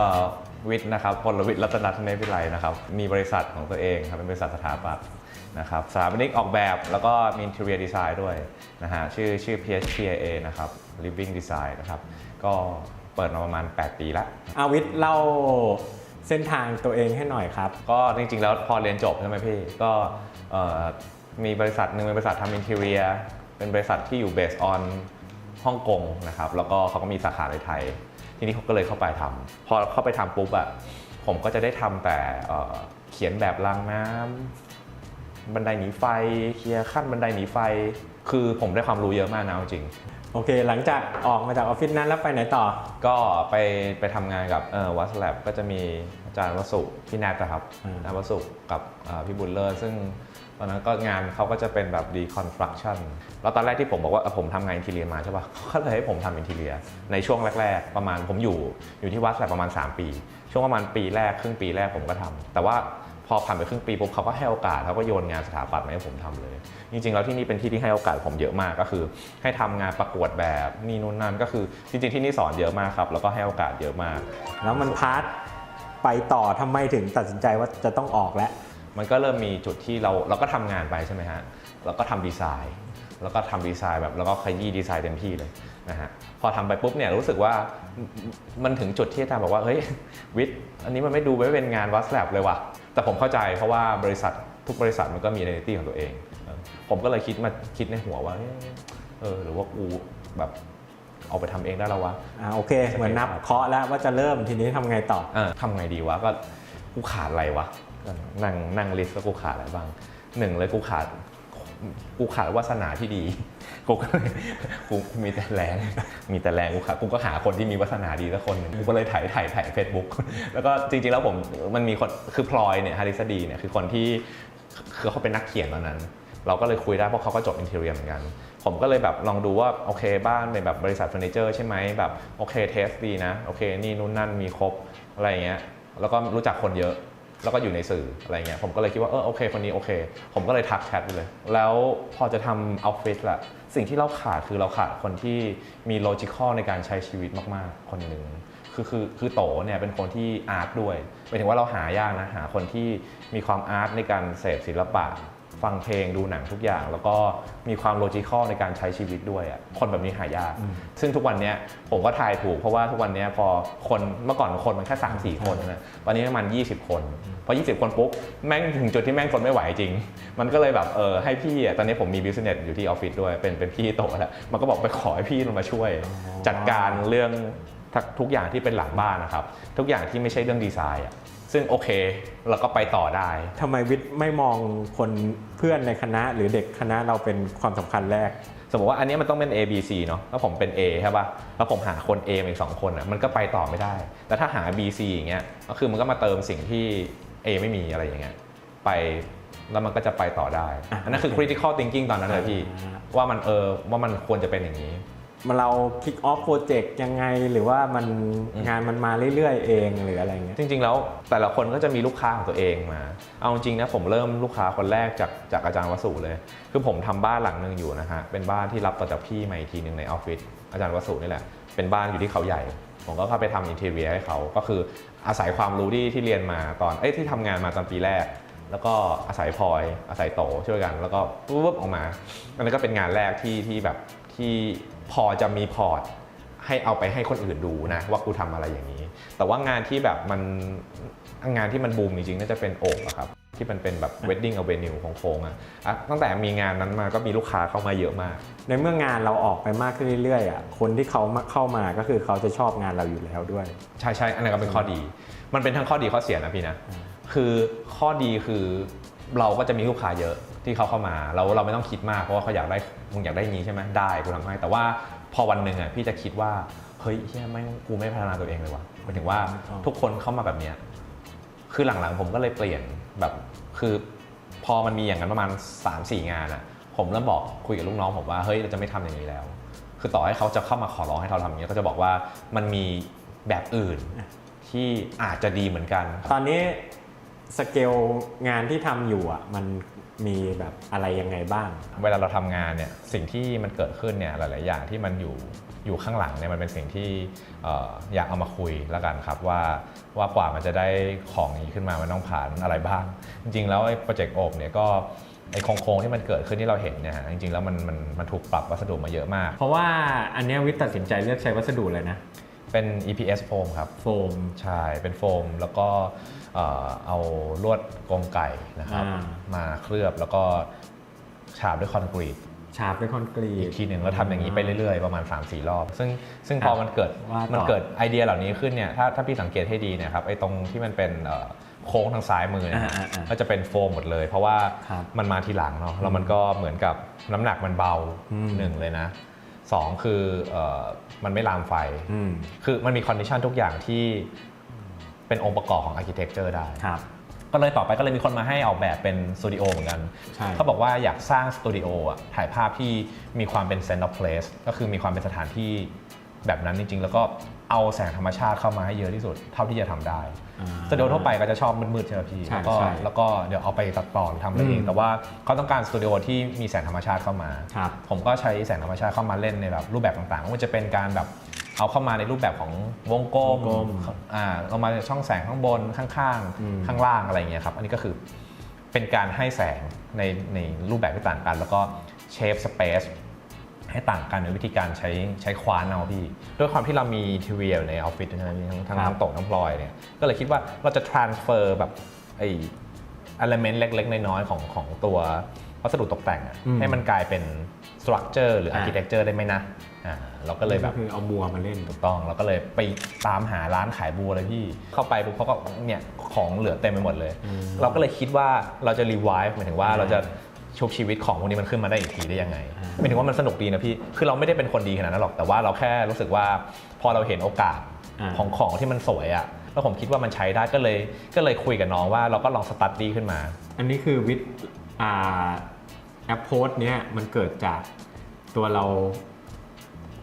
อ่อวิทย์นะครับพลวิทย์รัตนธเนศวิไลนะครับ มีบริษัทของตัวเองครับ เป็นบริษัทสถาปัตย์นะครับสถาปนิกออกแบบแล้วก็มี interior design ด้วยนะฮะชื่อชื่อ PHPA นะครับ living design นะครับ ก็เปิดมาประมาณ 8 ปีแล้วอาวิทย์เล่าเส้นทางตัวเองให้หน่อยครับ ก็จริงๆ แล้วพอเรียนจบใช่ไหมพี่ ก็เอ่อมีบริษัทหนึ่งเป็นบริษัททำอินเทเรียเป็นบริษัทที่อยู่เบสออนฮ่องกงนะครับ แล้วก็เขาก็มีสาขาในไทย ทีนี้เขาก็เลยเข้าไปทำพอเข้าไปทำปุ๊บอะผมก็จะได้ทำแต่เอ่อเขียนแบบรางน้ำบันไดหนีไฟเคลียร์ขั้นบันไดหนีไฟ คือผมได้ความรู้เยอะมากนะเอาจริงโอเค หลังจากออกมาจากออฟฟิศนั้นแล้วไปไหนต่อ ก็ไปไปทำงานกับเอ่อวัสแลบก็จะมีอาจารย์วสุพี่แนทนะครับอืมอาจารย์วสุกับเอ่อพี่บุญเลิศซึ่ง ตอนนั้นก็งานเขาก็จะเป็นแบบ deconstruction แล้วตอนแรกที่ผมบอกว่าผมทำงานอินทีเรียมาใช่ปะเขาเลยให้ผมทำอินทีเรีย ในช่วงแรก ๆ ประมาณผมอยู่อยู่ที่วัสแลบประมาณ 3 ปี ช่วงประมาณปีแรกครึ่งปีแรกผมก็ทำแต่ว่าพอผ่านไปครึ่งปีปุ๊บเขาก็ให้โอกาสเขาก็โยนงานสถาปัตย์มาให้ผมทำเลย จริงๆแล้วที่นี่เป็นที่ที่ให้โอกาสผมเยอะมากก็คือ ให้ทำงานประกวดแบบนี่นู่นนั่นก็คือจริงๆที่นี่สอนเยอะมากครับ แล้วก็ให้โอกาสเยอะมาก แล้วมันพาร์ทไปต่อทำไมถึงตัดสินใจว่าจะต้องออกแล้ว มันก็เริ่มมีจุดที่เราเราก็ทำงานไปใช่ไหมฮะเราก็ทำดีไซน์ แล้วก็ทำดีไซน์แบบแล้วก็ขยี้ดีไซน์เต็มที่เลยนะฮะพอทำไปปุ๊บเนี่ยรู้สึกว่ามันถึงจุดที่อาจารย์บอกว่าเฮ้ยวิทย์อันนี้มันไม่ดูไม่เป็นงานวัสแลบเลยว่ะแต่ผมเข้าใจเพราะว่าบริษัททุกบริษัทมันก็มี identity ของตัวเองเออผมก็เลยคิดมาคิดในหัวว่าเอ๊ะเออหรือว่ากูแบบเอาไปทำเองได้แล้ววะอ่าโอเค เหมือนนับเคาะแล้วว่าจะเริ่มทีนี้ทำไงต่อเออทำไงดีวะก็กูขาดอะไรวะก็ นั่งนั่งลิสต์ว่ากูขาดอะไรบ้างหนึ่งเลยกูขาดกูขาดวาสนาที่ดี กูก็เลยกูมีแต่แรง มีแต่แรงกูขาดกูก็หาคนที่มีวาสนาดีสักคนหนึ่งกูก็เลยถ่ายถ่ายถ่ายเฟซบุ๊กแล้วก็จริงๆแล้วผมมันมีคนคือพลอยเนี่ยฮาริสดีเนี่ยคือคนที่คือเขาเป็นนักเขียนตอนนั้น เราก็เลยคุยได้เพราะเขาก็จบอินเทอร์เรียเหมือนกัน ผมก็เลยแบบลองดูว่าโอเคบ้านเป็นแบบบริษัทเฟอร์นิเจอร์ใช่ไหมแบบโอเคเทสดีนะโอเคนี่นู่นนั่นมีครบอะไรเงี้ยแล้วก็รู้จักคนเยอะ แล้วก็อยู่ในสื่ออะไรเงี้ยผมก็เลยคิดว่าเออโอเคคนนี้โอเค ผมก็เลยทักแชทไปเลย แล้วพอจะทำออฟฟิศละสิ่งที่เราขาดคือเราขาดคนที่มีโลจิคอลในการใช้ชีวิตมากๆ คนหนึ่งคือคือคือโตเนี่ยเป็นคนที่อาร์ตด้วยหมายถึงว่าเราหายากนะหาคนที่มีความอาร์ตในการเสพศิลปะ ฟังเพลงดูหนังทุกอย่าง แล้วก็มีความโลจิคอลในการใช้ชีวิตด้วยอะคนแบบนี้หายาก ซึ่งทุกวันเนี้ยผมก็ทายถูกเพราะว่าทุกวันเนี้ยพอคนเมื่อก่อนคนมันแค่3 4คนนะตอนนี้ประมาณ20 คน พอ 20 คนปุ๊บแม่งถึงจุดที่แม่งคนไม่ไหวจริง มันก็เลยแบบเออให้พี่อะตอนนี้ผมมีบิสเนสอยู่ที่ออฟฟิศด้วยเป็นเป็นพี่โตแล้วมันก็บอกไปขอให้พี่ลงมาช่วย จัดการเรื่องทุกทุกอย่างที่เป็นหลังบ้านนะครับ ทุกอย่างที่ไม่ใช่เรื่องดีไซน์อะ ซึ่งโอเคเราก็ไปต่อได้ทำไมวิทย์ไม่มองคนเพื่อนในคณะหรือเด็กคณะเราเป็นความสำคัญแรก สมมติว่าอันเนี้ยมันต้องเป็น A B C เนาะแล้วผมเป็น A ใช่ป่ะแล้วผมหาคน A มาอีกสองคนอะมันก็ไปต่อไม่ได้แต่ถ้าหา B C อย่างเงี้ยก็คือมันก็มาเติมสิ่งที่ A ไม่มีอะไรอย่างเงี้ยไปแล้วมันก็จะไปต่อได้อะอันนั้นคือ critical thinking ตอนนั้นเลยพี่อ่าว่ามันเออว่ามันควรจะเป็นอย่างนี้ มันเราคิกออฟโปรเจกต์ยังไง หรือว่ามันงานมันมาเรื่อยๆเองหรืออะไรเงี้ยจริงๆแล้วแต่ละคนก็จะมีลูกค้าของตัวเองมา เอาจริงนะผมเริ่มลูกค้าคนแรกจากจากอาจารย์วสุเลย คือผมทำบ้านหลังหนึ่งอยู่นะฮะเป็นบ้านที่รับต่อจากพี่มาอีกทีหนึ่งในออฟฟิศอาจารย์วสุนี่แหละเป็นบ้านอยู่ที่เขาใหญ่ ผมก็เข้าไปทำอินเทอร์เวียให้เขาก็คืออาศัยความรู้ที่ที่เรียนมาตอนเอ้ยที่ทำงานมาตอนปีแรกแล้วก็อาศัยพลอยอาศัยโตช่วยกัน แล้วก็ปุ๊บออกมาอันนั้นก็เป็นงานแรกที่ที่แบบ ที่พอจะมีพอร์ตให้เอาไปให้คนอื่นดูนะว่ากูทำอะไรอย่างนี้ แต่ว่างานที่แบบมันงานที่มันบูมจริงๆน่าจะเป็นโอกอะครับที่มันเป็นแบบ wedding avenue ของโค้งๆอะอะตั้งแต่มีงานนั้นมาก็มีลูกค้าเข้ามาเยอะมาก ในเมื่องานเราออกไปมากขึ้นเรื่อยๆอะคนที่เขามาเข้ามาก็คือเขาจะชอบงานเราอยู่แล้วด้วย ใช่ใช่อันนั้นก็เป็นข้อดี มันเป็นทั้งข้อดีข้อเสียนะพี่นะ คือข้อดีคือเราก็จะมีลูกค้าเยอะ ที่เขาเข้ามาเราเราไม่ต้องคิดมากเพราะว่าเขาอยากได้มึงอยากได้อย่างนี้ใช่ไหมได้กูทำให้แต่ว่าพอวันหนึ่งอะพี่จะคิดว่าเฮ้ยเฮียไม่งกูไม่พัฒนาตัวเองเลยวะหมายถึงว่าอ๋อทุกคนเข้ามาแบบเนี้ยคือหลังๆผมก็เลยเปลี่ยนแบบคือพอมันมีอย่างนั้นประมาณ 3-4 งานอะผมเริ่มบอกคุยกับลูกน้องผมว่าเฮ้ยเราจะไม่ทำอย่างนี้แล้ว คือต่อให้เขาจะเข้ามาขอร้องให้เราทำอย่างนี้ก็จะบอกว่ามันมีแบบอื่นที่อาจจะดีเหมือนกัน ตอนนี้สเกลงานที่ทำอยู่อะมัน มีแบบอะไรยังไงบ้าง เวลาเราทำงานเนี่ยสิ่งที่มันเกิดขึ้นเนี่ยหลาย ๆ อย่างที่มันอยู่อยู่ข้างหลังเนี่ยมันเป็นสิ่งที่เอ่ออยากเอามาคุยแล้วกันครับว่าว่ากว่ามันจะได้ของนี้ขึ้นมามันต้องผ่านอะไรบ้าง จริง ๆ แล้วไอ้โปรเจกต์โอบเนี่ยก็ไอ้โครงๆที่มันเกิดขึ้นที่เราเห็นเนี่ยฮะจริง ๆ แล้วมันมันมันถูกปรับวัสดุมาเยอะมาก เพราะว่าอันเนี้ยวิทย์ตัดสินใจเลือกใช้วัสดุเลยนะ เป็น EPS foam ครับ โฟม ใช่ เป็นโฟม แล้วก็เอ่อเอาลวดกรงไก่นะครับ อ่า มาเคลือบแล้วก็ฉาบด้วยคอนกรีต ฉาบด้วยคอนกรีอีต กทีหนึ่งแล้วทำอย่างนี้ไปเรื่อยๆ ประมาณ 3-4 รอบ ซึ่งซึ่งพออะมันเกิดว่าต่อ มันเกิดไอเดียเหล่านี้ขึ้นเนี่ยถ้าถ้าพี่สังเกตให้ดีเนะครับไอ้ตรงที่มันเป็นเอ่อโค้งทางซ้ายมือเนี่ยอ่าอ่าอ่า ก็จะเป็นโฟมหมดเลย เพราะว่าครับมันมาทีหลังเนาะแล้วมันก็เหมือนกับน้ำหนักมันเบาอืมหนึ่งเลยนะ สองคือเอ่อมันไม่ลามไฟ อืมคือมันมีคอนดิชันทุกอย่างที่เป็นองค์ประกอบของอาร์เคเต็กเจอร์ได้ ครับ ก็เลยต่อไปก็เลยมีคนมาให้ออกแบบเป็นสตูดิโอเหมือนกัน ใช่ เขาบอกว่าอยากสร้างสตูดิโออะถ่ายภาพที่มีความเป็น center of place ก็คือมีความเป็นสถานที่ แบบนั้นจริง ๆ แล้วก็เอาแสงธรรมชาติเข้ามาให้เยอะที่สุดเท่าที่จะทำได้อ่าสตูดิโอทั่วไปก็จะชอบมืดๆใช่ไหมพี่ใช่แล้วก็ใช่แล้วก็เดี๋ยวเอาไปตัดต่อหรือทำอะไรเออืงมแต่ว่าเขาต้องการสตูดิโอที่มีแสงธรรมชาติเข้ามาครับผมก็ใช้แสงธรรมชาติเข้ามาเล่นในแบบรูปแบบต่างๆไม่ว่าจะเป็นการแบบเอาเข้ามาในรูปแบบของวงกลมวงกลมอ่าเอามาช่องแสงข้างบนข้างอืมๆข้างล่างอะไรอย่างเงี้ยครับอันนี้ก็คือเป็นการให้แสงในในรูปแบบที่ต่างกัน แล้วก็เชฟสเปซ ให้ต่างกันในวิธีการใช้ใช้ควานเอาพี่ ด้วยความที่เรามีทีวีในออฟฟิศใช่ไหมพี่ทั้งทั้งครับทั้งโต๊ะทั้งพลอยเนี่ยก็เลยคิดว่าเราจะ transfer แบบไอ้ element เล็ก ๆ น้อยๆของของตัววัสดุตกแต่งอะอืมให้มันกลายเป็น structure หรืออ่า architecture ได้ไหมนะอ่าเราก็เลยแบบก็คือเอาบัวมาเล่นถูกต้อง เราก็เลยไปตามหาร้านขายบัวเลยพี่ เข้าไปปุ๊บเขาก็เนี่ยของเหลือเต็มไปหมดเลยอืมเราก็เลยคิดว่าเราจะรีไวฟ์หมายถึงว่าอ่าเราจะ ชุบชีวิตของพวกนี้มันขึ้นมาได้อีกทีได้ยังไงอ่าหมายถึงว่ามันสนุกดีนะพี่ คือเราไม่ได้เป็นคนดีขนาดนั้นหรอก แต่ว่าเราแค่รู้สึกว่าพอเราเห็นโอกาสอ่าของของที่มันสวยอะแล้วผมคิดว่ามันใช้ได้ก็เลยก็เลยคุยกับน้องว่าเราก็ลองสตัดดี้ขึ้นมา อันนี้คือวิทย์อ่าแอปโพสเนี้ยมันเกิดจากตัวเรา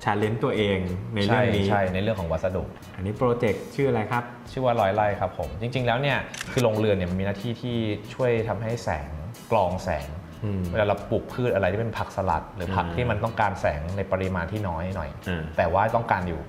ชาเลนจ์ตัวเองในเรื่ใช่องนี้ใช่ในเรื่องของวัสดุ อันนี้โปรเจกต์ชื่ออะไรครับ ชื่อว่าร้อยไร่ครับผม จริง ๆ แล้วเนี่ยคือโรงเรือนเนี่ยมันมีหน้าที่ที่ช่วยทำให้แสงกรองแสงอืม เวลาเราปลูกพืชอะไรที่เป็นผักสลัด หรือผักอืมที่มันต้องการแสงในปริมาณที่น้อยหน่อยอ่าแต่ว่าต้องการอยู่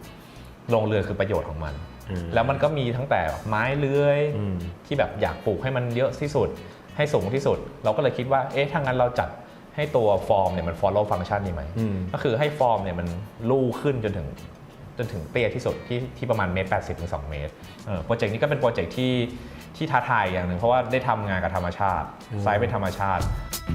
โรงเรือนคือประโยชน์ของมันอืมแล้วมันก็มีทั้งแต่ไม้เลื้อยอืมที่แบบอยากปลูกให้มันเยอะที่สุด ให้สูงที่สุด เราก็เลยคิดว่า เอ๊ะถ้างั้นเราจัดให้ตัวฟอร์มเนี่ยมัน follow function ดีไหมอืมก็คือให้ฟอร์มเนี่ยมันลู่ขึ้นจนถึง จนถึงเตี้ยที่สุดที่ที่ประมาณเมตรแปดสิบถึงสองเมตรเออโปรเจกต์นี้ก็เป็นโปรเจกต์ที่ที่ท้าทายอย่างหนึ่งเพราะว่าได้ทำงานกับธรรมชาติอืมไซส์เป็นธรรมชาติอ